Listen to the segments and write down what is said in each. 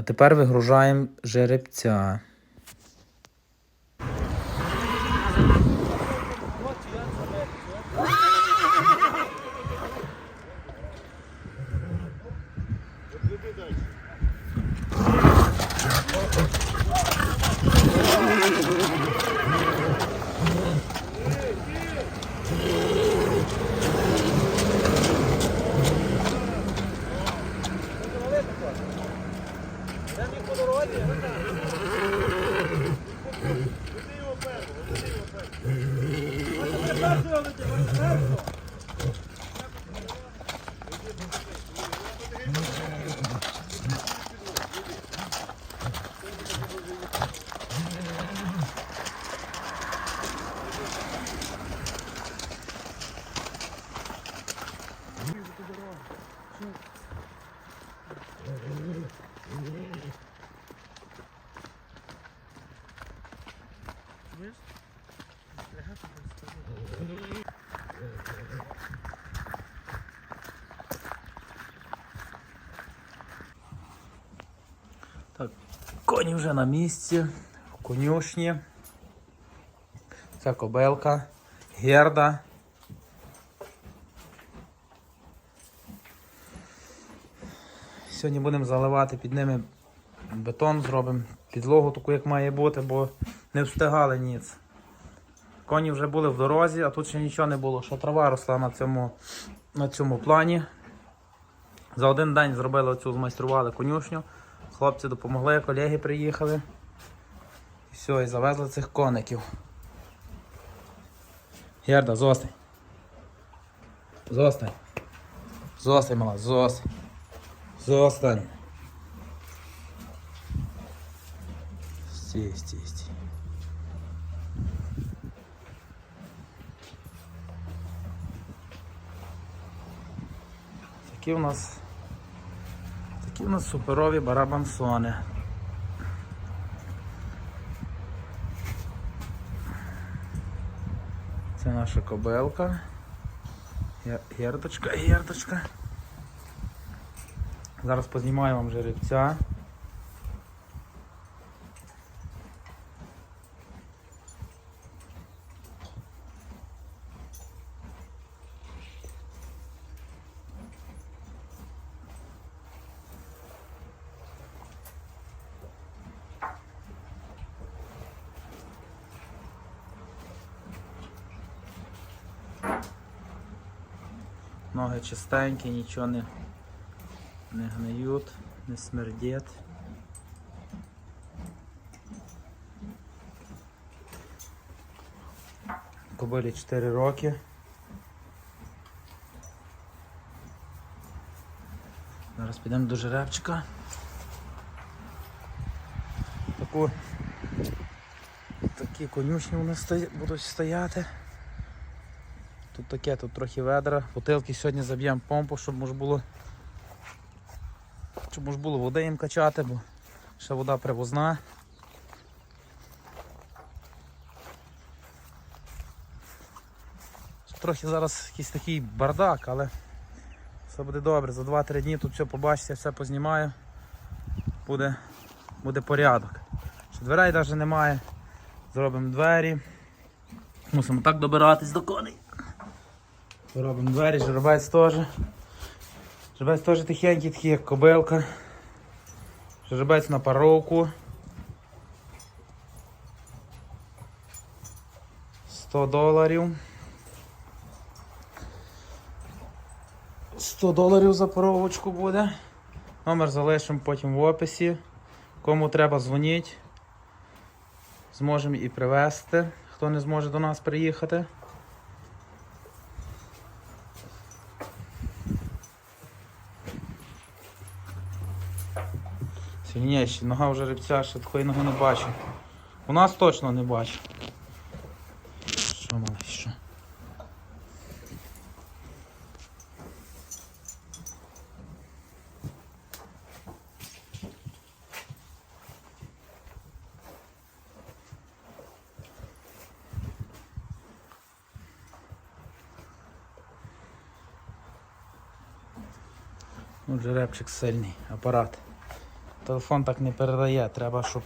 А тепер вигружаємо жеребця. Коні вже на місці, в конюшні. Це кобелка, герда. Сьогодні будемо заливати під ними бетон, зробимо підлогу таку, як має бути, бо не встигали ніц. Коні вже були в дорозі, а тут ще нічого не було. Що трава росла на цьому, на цьому плані. За один день зробили оцю, змайстрували конюшню. Хлопці допомогли, колеги приїхали. І все, і завезли цих коників. Герда, зостань. Зостань. Зостань, мала, зостань. Зостань. Стій, стій, стій. Такі у нас Такі у нас суперові барабансони. Це наша кобелка. Герточка, гердочка. Зараз познімаю вам жеребця. Ноги чистенькі, нічого не, не гниють, не смердять. Кобилі 4 роки. Зараз підемо до жеребчика. Таку, такі конюшні у нас стої- будуть стояти. Тут таке, тут трохи ведра. Бутилки сьогодні заб'ємо помпу, щоб може було. Щоб може було води їм качати, бо ще вода привозна. Трохи зараз якийсь такий бардак, але все буде добре. За 2-3 дні тут все побачите, все познімаю. Буде, буде порядок. Ще дверей навіть немає. Зробимо двері. Мусимо так добиратись до коней. Робимо двері, жеребець теж. Жеребець теж тихенький, такий як кобилка. Жеребець на паровку. 100 доларів. 100 доларів за паровочку буде. Номер залишимо потім в описі. Кому треба дзвоніть. Зможемо і привезти, хто не зможе до нас приїхати. Сильніші, нога вже рибця, ще такої ноги не бачу. У нас точно не бачу. Що мали, що? Ну, жеребчик сильний, апарат. Телефон так не передає, треба, щоб.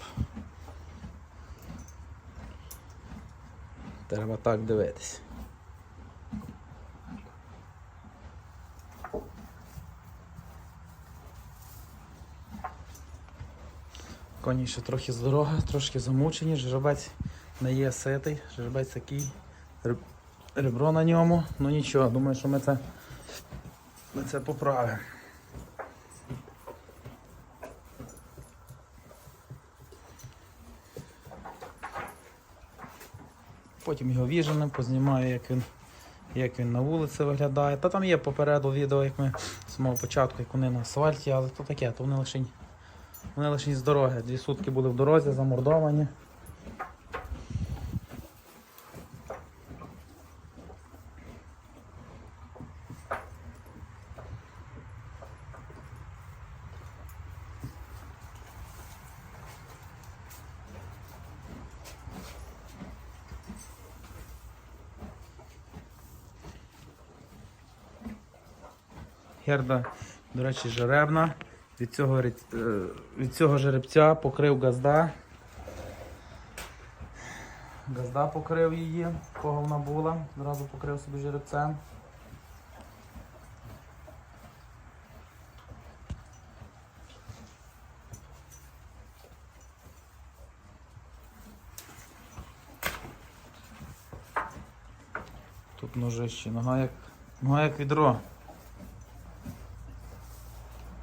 Треба так дивитись. Коні ще трохи з дороги, трошки замучені, жеребець не є ситий, жеребець такий, ребро на ньому, ну нічого, думаю, що ми це, ми це поправимо. Потім його віженим, познімаю, як він, як він на вулиці виглядає. Та там є попереду відео, як ми з самого початку, як вони на асфальті, але то таке, то вони лише, вони лише з дороги. Дві сутки були в дорозі, замордовані. Герда, до речі, жеребна. Від цього, е, від цього жеребця покрив газда. Газда покрив її, кого вона була, зразу покрив собі жеребцем. Тут ножище, нога як, нога як відро.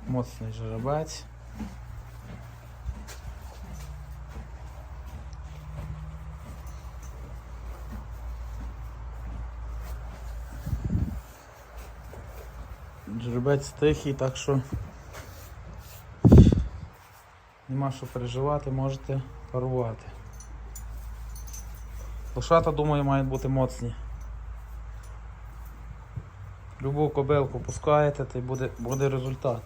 Моцний жеребець. Жеребець тихий, так що нема що переживати, можете парувати. Лошата, думаю, мають бути моцні. Любу кобилку пускаєте, то й буде, буде результат.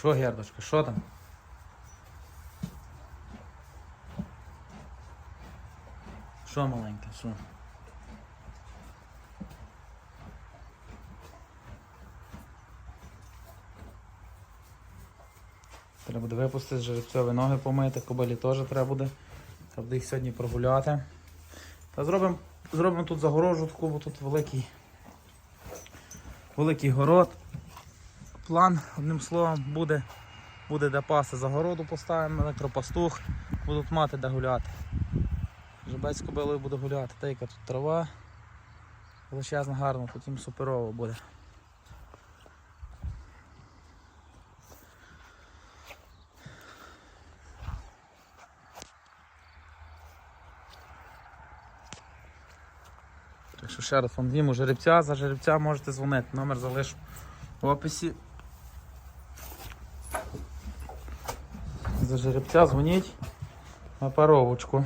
Що, Гердочка, що там? Що маленьке, що? Треба буде випустити, жеребцьові ноги помити, кобилі теж треба буде. Треба буде їх сьогодні прогуляти. Та зробимо зробимо тут загорожу таку, бо тут великий, великий город. План, одним словом, буде, буде де паси загороду поставимо, електропастух, будуть мати де гуляти. Жебець з кобилою буде гуляти, та яка тут трава. Величезно гарно, потім суперово буде. Так що ще раз вам зніму жеребця, за жеребця можете дзвонити, номер залишу в описі. За жеребця дзвоніть на паровочку.